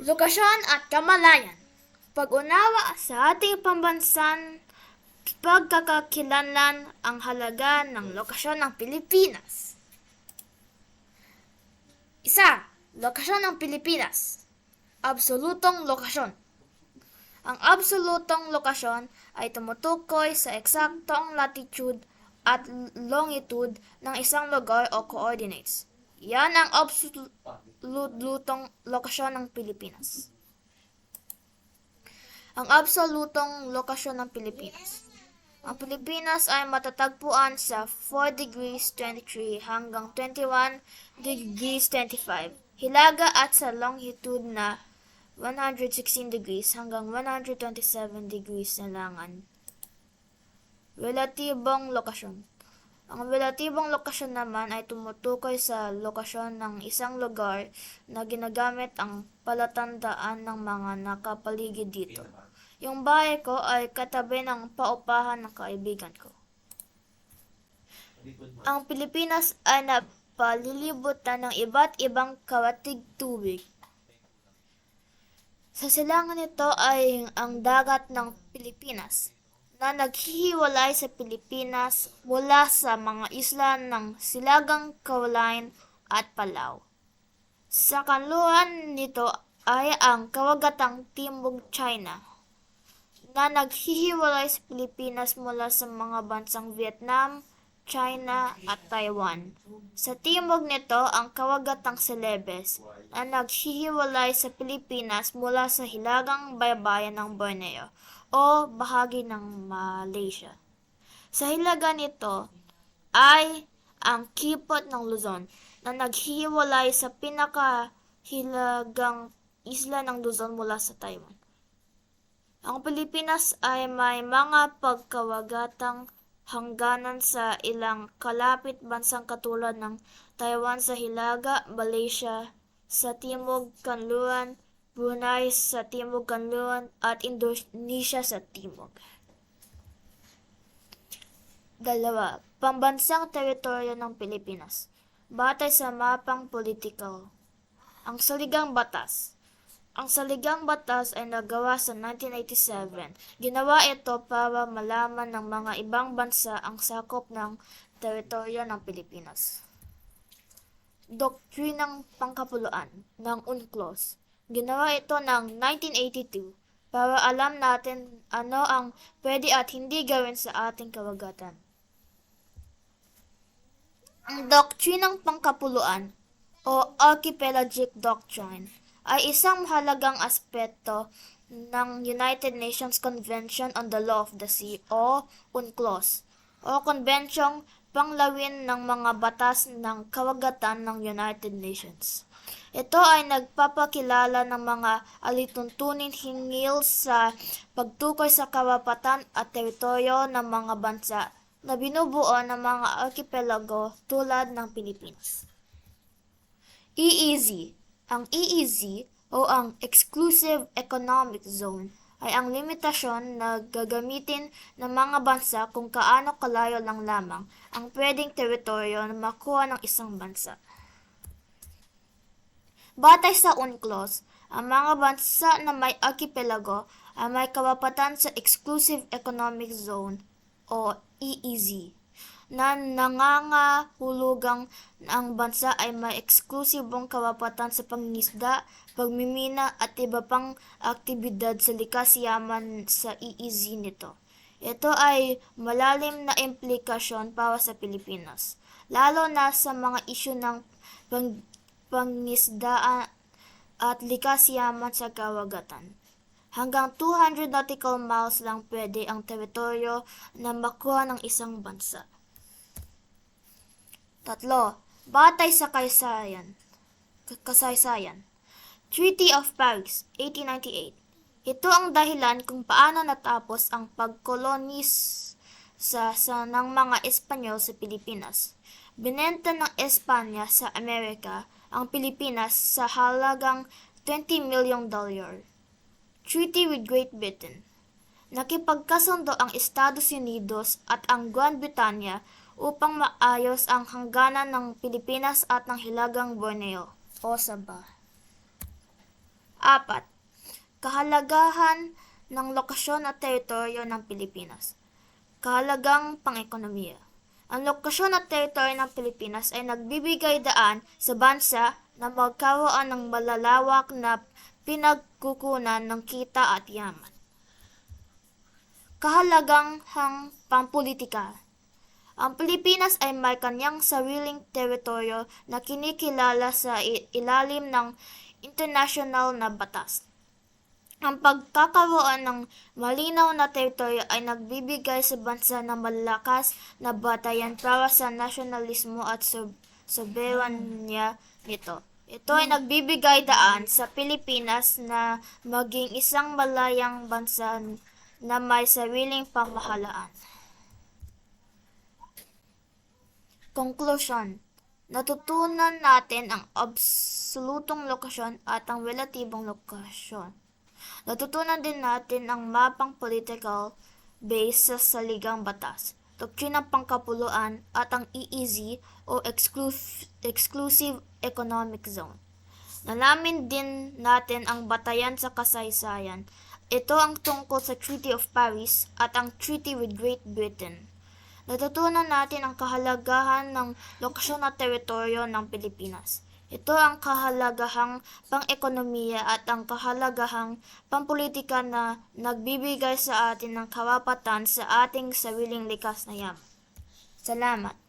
Lokasyon at kamalayan. Pag-unawa sa ating pambansan, pagkakakilanlan ang halaga ng lokasyon ng Pilipinas. Isa, lokasyon ng Pilipinas. Absolutong lokasyon. Ang absolutong lokasyon ay tumutukoy sa eksaktong latitude at longitude ng isang lugar o coordinates. Yan ang absolutong lokasyon ng Pilipinas. Ang absolutong lokasyon ng Pilipinas. Ang Pilipinas ay matatagpuan sa 4 degrees 23 hanggang 21 degrees 25 hilaga at sa longitude na 116 degrees hanggang 127 degrees silangan. Relatibong lokasyon. Ang relatibong lokasyon naman ay tumutukoy sa lokasyon ng isang lugar na ginagamit ang palatandaan ng mga nakapaligid dito. Yung bahay ko ay katabi ng paupahan ng kaibigan ko. Ang Pilipinas ay napalilibutan ng iba't ibang kawatig tubig. Sa silangan nito ay ang dagat ng Pilipinas na naghihiwalay sa Pilipinas mula sa mga isla ng Silagang Caroline at Palau. Sa kanluran nito ay ang kawagatang Timog China na naghihiwalay sa Pilipinas mula sa mga bansang Vietnam, China at Taiwan. Sa timog nito ang kawagatang Celebes na naghihiwalay sa Pilipinas mula sa hilagang baybayin ng Borneo o bahagi ng Malaysia. Sa hilaga nito ay ang kipot ng Luzon na naghihiwalay sa pinakahilagang isla ng Luzon mula sa Taiwan. Ang Pilipinas ay may mga pagkawagatang hangganan sa ilang kalapit bansang katulad ng Taiwan sa Hilaga, Malaysia sa Timog Kanluran, Brunei sa Timog Kanluran at Indonesia sa Timog. Dalawa, pambansang teritoryo ng Pilipinas. Batay sa mapang politikal. Ang Saligang Batas. Ang Saligang Batas ay nagawa sa 1987. Ginawa ito para malaman ng mga ibang bansa ang sakop ng teritoryo ng Pilipinas. Doktrinang Pangkapuluan ng UNCLOS. Ginawa ito ng 1982 para alam natin ano ang pwede at hindi gawin sa ating kawagatan. Ang Doktrinang Pangkapuluan o Archipelagic Doctrine ay isang mahalagang aspeto ng United Nations Convention on the Law of the Sea o UNCLOS o konbensyong panglawin ng mga batas ng kawagatan ng United Nations. Ito ay nagpapakilala ng mga alituntunin hingil sa pagtukoy sa karapatan at teritoryo ng mga bansa na binubuo ng mga archipelago tulad ng Pilipinas. EEZ ang EEZ o ang Exclusive Economic Zone ay ang limitasyon na gagamitin ng mga bansa kung kaano kalayo lang lamang ang pwedeng teritoryo na makuha ng isang bansa. Batay sa UNCLOS, ang mga bansa na may archipelago ay may karapatan sa Exclusive Economic Zone o EEZ na nangangahulugang ang bansa ay may eksklusibong karapatan sa pangingisda, pagmimina at iba pang aktibidad sa likas yaman sa EEZ nito. Ito ay malalim na implikasyon para sa Pilipinas, lalo na sa mga isyu ng pang, pangisdaan at likas yaman sa kawagatan. Hanggang 200 nautical miles lang pwede ang teritoryo na makuha ng isang bansa. Tatlo, batay sa kaysayan. Kasaysayan. Treaty of Paris, 1898. Ito ang dahilan kung paano natapos ang pagkolonis sa, sa ng mga Espanyol sa Pilipinas. Binenta ng Espanya sa Amerika ang Pilipinas sa halagang 20 milyong dolyar. Treaty with Great Britain. Nakipagkasundo ang Estados Unidos at ang Gran Britanya upang maayos ang hangganan ng Pilipinas at ng Hilagang Borneo o Sabah. Apat, kahalagahan ng lokasyon at teritoryo ng Pilipinas. Kahalagang pang-ekonomiya. Ang lokasyon at teritoryo ng Pilipinas ay nagbibigay daan sa bansa na magkaroon ng malalawak na pinagkukunan ng kita at yaman. Kahalagang hang pampolitika. Ang Pilipinas ay may kanyang sariling teritoryo na kinikilala sa ilalim ng international na batas. Ang pagkakaroon ng malinaw na teritoryo ay nagbibigay sa bansa ng malakas na batayan para sa nasyonalismo at sob- soberanya nito. Ito ay nagbibigay daan sa Pilipinas na maging isang malayang bansa na may sariling pamahalaan. Conclusion Natutunan natin ang absolutong lokasyon at ang relatibong lokasyon. Natutunan din natin ang mapang political base sa saligang batas, doktrinang pangkapuluan at ang EEZ o Exclu- Exclusive Economic Zone. Nalamin din natin ang batayan sa kasaysayan. Ito ang tungkol sa Treaty of Paris at ang Treaty with Great Britain. Natutunan natin ang kahalagahan ng lokasyon at teritoryo ng Pilipinas. Ito ang kahalagahang pang-ekonomiya at ang kahalagahang pampolitika na nagbibigay sa atin ng karapatan sa ating sariling likas na yaman. Salamat.